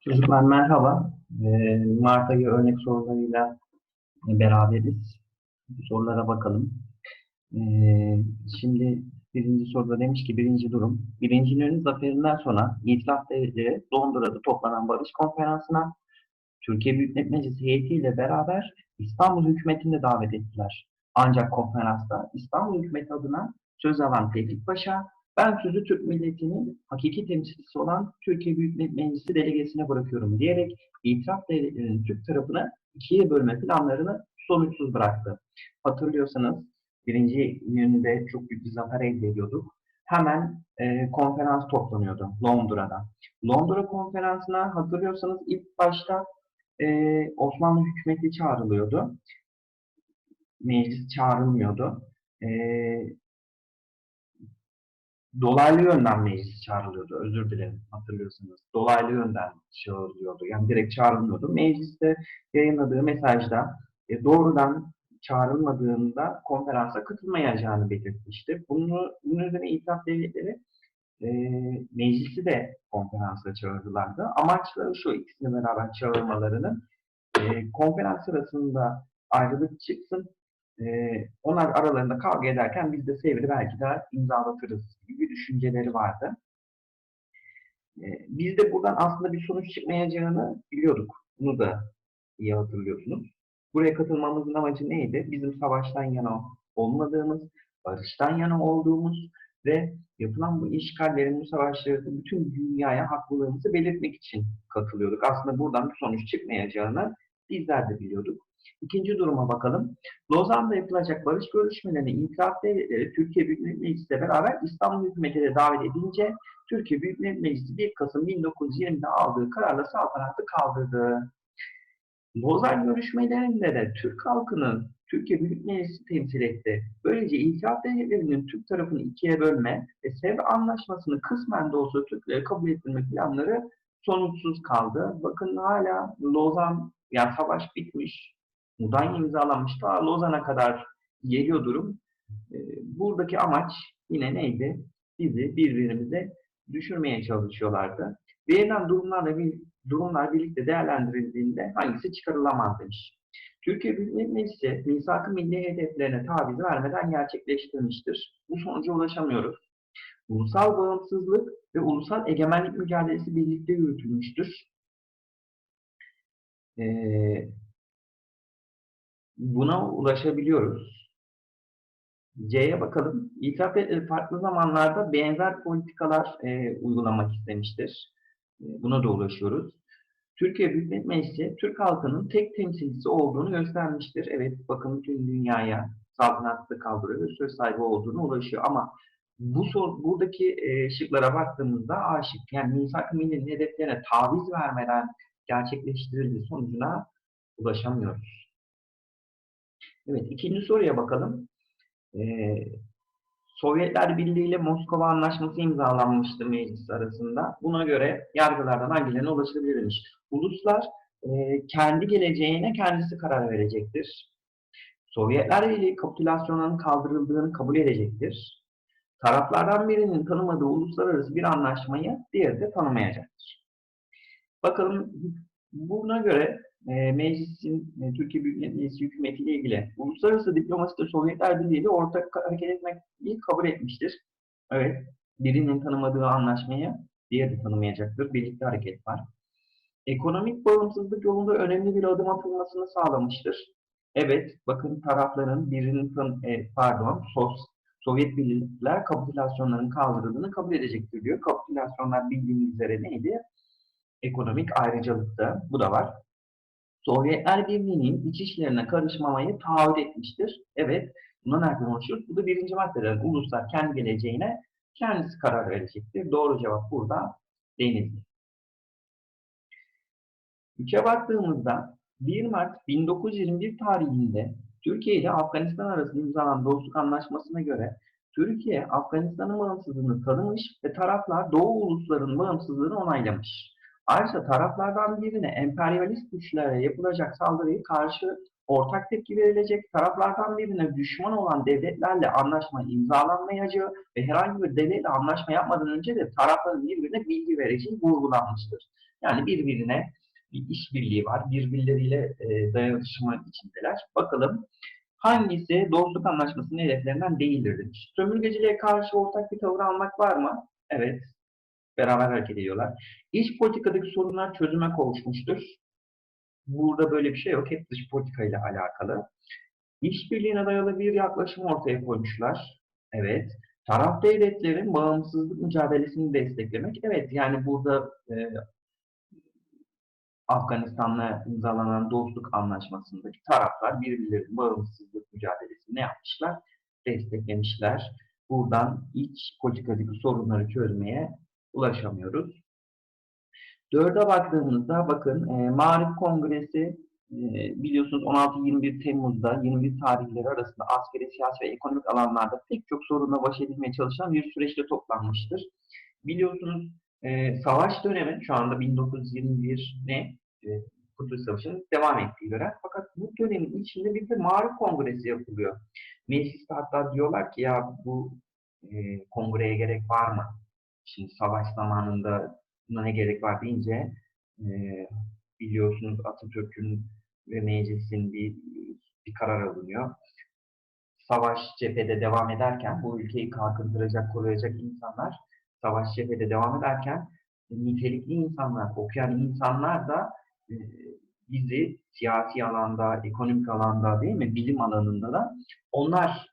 Çocuklar merhaba. Ee, Mart ayı örnek sorularıyla beraberiz. Sorulara bakalım. Ee, şimdi birinci soruda demiş ki birinci durum. Birinci Yunan zaferinden sonra İtilaf Devletleri Londra'da toplanan barış konferansına Türkiye Büyük Millet Meclisi heyetiyle beraber İstanbul hükümetini de davet ettiler. Ancak konferansta İstanbul hükümeti adına söz alan Tevfik Paşa ben sözü Türk milletinin hakiki temsilcisi olan Türkiye Büyük Millet Meclisi delegesine bırakıyorum diyerek itiraf devletlerinin Türk tarafını ikiye bölme planlarını sonuçsuz bıraktı. Hatırlıyorsanız birinci yönünde çok büyük bir zafer elde ediyorduk. Hemen e, konferans toplanıyordu Londra'da. Londra konferansına hatırlıyorsanız ilk başta e, Osmanlı hükümeti çağrılıyordu. Meclis çağrılmıyordu. E, dolaylı yönden meclis çağrılıyordu. Özür dilerim hatırlıyorsunuz. Dolaylı yönden çağrılıyordu. Yani direkt çağrılmıyordu. Mecliste yayınladığı mesajda e, doğrudan çağrılmadığında konferansa katılmayacağını belirtmişti. Bunu, bunun üzerine itiraf devletleri e, meclisi de konferansa çağırdılardı. Amaçları şu ikisini beraber çağırmalarının e, konferans sırasında ayrılık çıksın, e, onlar aralarında kavga ederken biz de Sevr'i belki de imzalatırız gibi düşünceleri vardı. E, biz de buradan aslında bir sonuç çıkmayacağını biliyorduk. Bunu da iyi hatırlıyorsunuz. Buraya katılmamızın amacı neydi? Bizim savaştan yana olmadığımız, barıştan yana olduğumuz ve yapılan bu işgallerin, bu savaşların bütün dünyaya haklılığımızı belirtmek için katılıyorduk. Aslında buradan bir sonuç çıkmayacağını bizler de biliyorduk. İkinci duruma bakalım. Lozan'da yapılacak barış görüşmelerine itiraf devletleri Türkiye Büyük Millet Meclisi beraber İstanbul hükümetine davet edince Türkiye Büyük Millet Meclisi 1 Kasım 1920'de aldığı kararla saltanatı kaldırdı. Lozan görüşmelerinde de Türk halkının Türkiye Büyük Meclisi temsil etti. Böylece itiraf devletlerinin Türk tarafını ikiye bölme ve Sevr Anlaşması'nı kısmen de olsa Türkleri kabul ettirme planları sonuçsuz kaldı. Bakın hala Lozan, yani savaş bitmiş, Mudanya imzalanmış, ta Lozan'a kadar geliyor durum. Buradaki amaç yine neydi? Bizi birbirimize düşürmeye çalışıyorlardı. Verilen durumlarla bir durumlar birlikte değerlendirildiğinde hangisi çıkarılamaz demiş. Türkiye Büyük Meclisi misak-ı milli hedeflerine taviz vermeden gerçekleştirmiştir. Bu sonuca ulaşamıyoruz. Ulusal bağımsızlık ve ulusal egemenlik mücadelesi birlikte yürütülmüştür. Ee, buna ulaşabiliyoruz. C'ye bakalım. İtiraf etleri farklı zamanlarda benzer politikalar e, uygulamak istemiştir. E, buna da ulaşıyoruz. Türkiye Büyük Millet Meclisi, Türk halkının tek temsilcisi olduğunu göstermiştir. Evet, bakın bütün dünyaya saltanatlı kaldırıyor söz sahibi olduğunu ulaşıyor. Ama bu sor, buradaki e, şıklara baktığımızda A yani misak-ı millinin hedeflerine taviz vermeden gerçekleştirildiği sonucuna ulaşamıyoruz. Evet, ikinci soruya bakalım. Ee, Sovyetler Birliği ile Moskova Anlaşması imzalanmıştı meclis arasında. Buna göre yargılardan hangilerine ulaşılabilir demiş. Uluslar e, kendi geleceğine kendisi karar verecektir. Sovyetler Birliği kapitülasyonların kaldırıldığını kabul edecektir. Taraflardan birinin tanımadığı uluslararası bir anlaşmayı diğeri de tanımayacaktır. Bakalım buna göre e, meclisin e, Türkiye Büyük Millet Meclisi hükümetiyle ilgili uluslararası diplomaside Sovyetler Birliği ile ortak hareket etmeyi kabul etmiştir. Evet, birinin tanımadığı anlaşmayı diğeri de tanımayacaktır. Birlikte hareket var. Ekonomik bağımsızlık yolunda önemli bir adım atılmasını sağlamıştır. Evet, bakın tarafların birinin tan e, pardon, sos Sovyet Birlikler kapitülasyonların kaldırıldığını kabul edecektir diyor. Kapitülasyonlar bildiğiniz üzere neydi? Ekonomik ayrıcalıkta. Bu da var. Sovyetler Birliği'nin iç işlerine karışmamayı taahhüt etmiştir. Evet, buna nereden oluşuyor? Bu da birinci maddeden uluslar kendi geleceğine kendisi karar verecektir. Doğru cevap burada Denizli. Üçe baktığımızda 1 Mart 1921 tarihinde Türkiye ile Afganistan arasında imzalanan dostluk anlaşmasına göre Türkiye, Afganistan'ın bağımsızlığını tanımış ve taraflar Doğu uluslarının bağımsızlığını onaylamış. Ayrıca taraflardan birine emperyalist güçlere yapılacak saldırıyı karşı ortak tepki verilecek, taraflardan birine düşman olan devletlerle anlaşma imzalanmayacağı ve herhangi bir devletle anlaşma yapmadan önce de tarafların birbirine bilgi vereceği vurgulanmıştır. Yani birbirine bir işbirliği var. Birbirleriyle e, dayanışma içindeler. Bakalım hangisi dostluk anlaşmasının hedeflerinden değildir demiş. Sömürgeciliğe karşı ortak bir tavır almak var mı? Evet. Beraber hareket ediyorlar. İç politikadaki sorunlar çözüme kavuşmuştur. Burada böyle bir şey yok. Hep dış politika ile alakalı. İşbirliğine dayalı bir yaklaşım ortaya koymuşlar. Evet. Taraf devletlerin bağımsızlık mücadelesini desteklemek. Evet yani burada e, Afganistan'la imzalanan dostluk anlaşmasındaki taraflar birbirlerinin bağımsızlık mücadelesini ne yapmışlar? Desteklemişler. Buradan iç politikadaki sorunları çözmeye ulaşamıyoruz. Dörde baktığımızda bakın e, Marif Kongresi e, biliyorsunuz 16-21 Temmuz'da 21 tarihleri arasında askeri, siyasi ve ekonomik alanlarda pek çok sorunla baş edilmeye çalışan bir süreçte toplanmıştır. Biliyorsunuz e, savaş dönemi şu anda 1921 ne? E, Kurtuluş Savaşı'nın devam ettiği dönem. Fakat bu dönemin içinde bir de Marif Kongresi yapılıyor. Mecliste hatta diyorlar ki ya bu e, kongreye gerek var mı? Şimdi savaş zamanında buna ne gerek var deyince e, biliyorsunuz Atatürk'ün ve meclisin bir, bir karar alınıyor. Savaş cephede devam ederken bu ülkeyi kalkındıracak, koruyacak insanlar savaş cephede devam ederken nitelikli insanlar, okuyan insanlar da e, bizi siyasi alanda, ekonomik alanda değil mi, bilim alanında da onlar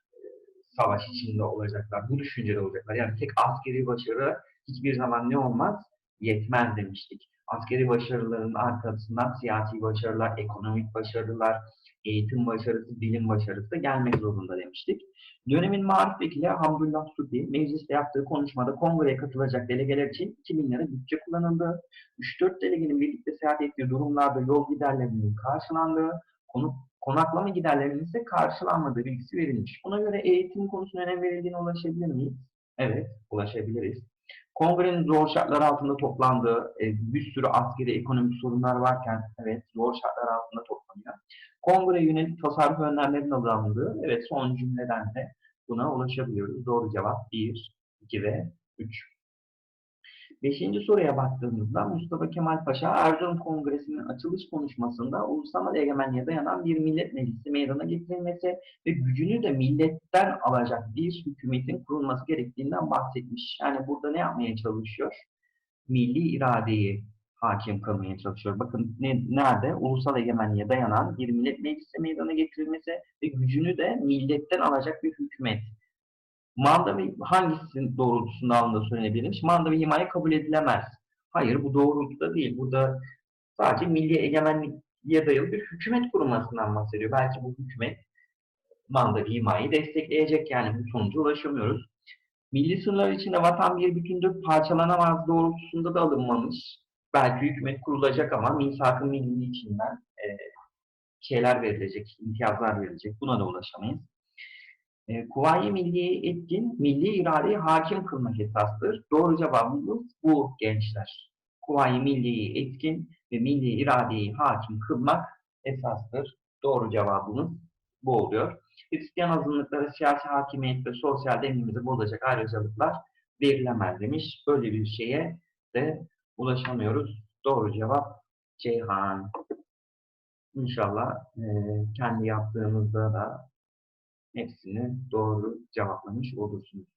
savaş içinde olacaklar, bu düşüncede olacaklar. Yani tek askeri başarı hiçbir zaman ne olmaz? Yetmez demiştik. Askeri başarıların arkasından siyasi başarılar, ekonomik başarılar, eğitim başarısı, bilim başarısı da gelmek zorunda demiştik. Dönemin marif vekili Hamdullah Supi, mecliste yaptığı konuşmada kongreye katılacak delegeler için 2000 lira bütçe kullanıldı. 3-4 delegenin birlikte seyahat ettiği durumlarda yol giderlerinin karşılandığı, konuk, konaklama giderlerinin ise karşılanmadığı bilgisi verilmiş. Buna göre eğitim konusuna önem verildiğine ulaşabilir miyiz? Evet, ulaşabiliriz. Kongrenin zor şartlar altında toplandığı, e, bir sürü askeri ekonomik sorunlar varken, evet zor şartlar altında toplanıyor. Kongre yönelik tasarruf önlemlerinin alındığı, evet son cümleden de buna ulaşabiliyoruz. Doğru cevap 1, 2 ve 3. Beşinci soruya baktığımızda Mustafa Kemal Paşa Erzurum Kongresi'nin açılış konuşmasında ulusal egemenliğe dayanan bir millet meclisi meydana getirilmesi ve gücünü de milletten alacak bir hükümetin kurulması gerektiğinden bahsetmiş. Yani burada ne yapmaya çalışıyor? Milli iradeyi hakim kılmaya çalışıyor. Bakın ne, nerede? Ulusal egemenliğe dayanan bir millet meclisi meydana getirilmesi ve gücünü de milletten alacak bir hükümet. Manda hangisinin doğrultusunda alındığı söylenebilirmiş? Manda ve himaye kabul edilemez. Hayır bu doğrultuda değil. Burada sadece milli egemenliğe dayalı bir hükümet kurulmasından bahsediyor. Belki bu hükümet manda ve himayeyi destekleyecek yani bu sonuca ulaşamıyoruz. Milli sınırlar içinde vatan bir bütündür parçalanamaz doğrultusunda da alınmamış. Belki hükümet kurulacak ama misak-ı milli içinden e, şeyler verilecek, imtiyazlar verilecek. Buna da ulaşamayız. E, Kuvayi Milliye etkin, milli iradeyi hakim kılmak esastır. Doğru cevabımız bu gençler. Kuvayi Milliye'yi etkin ve milli iradeyi hakim kılmak esastır. Doğru cevabımız bu oluyor. Hristiyan azınlıklara siyasi hakimiyet ve sosyal dengemizi bozacak ayrıcalıklar verilemez demiş. Böyle bir şeye de ulaşamıyoruz. Doğru cevap Ceyhan. İnşallah e, kendi yaptığınızda da hepsini doğru cevaplamış olursunuz.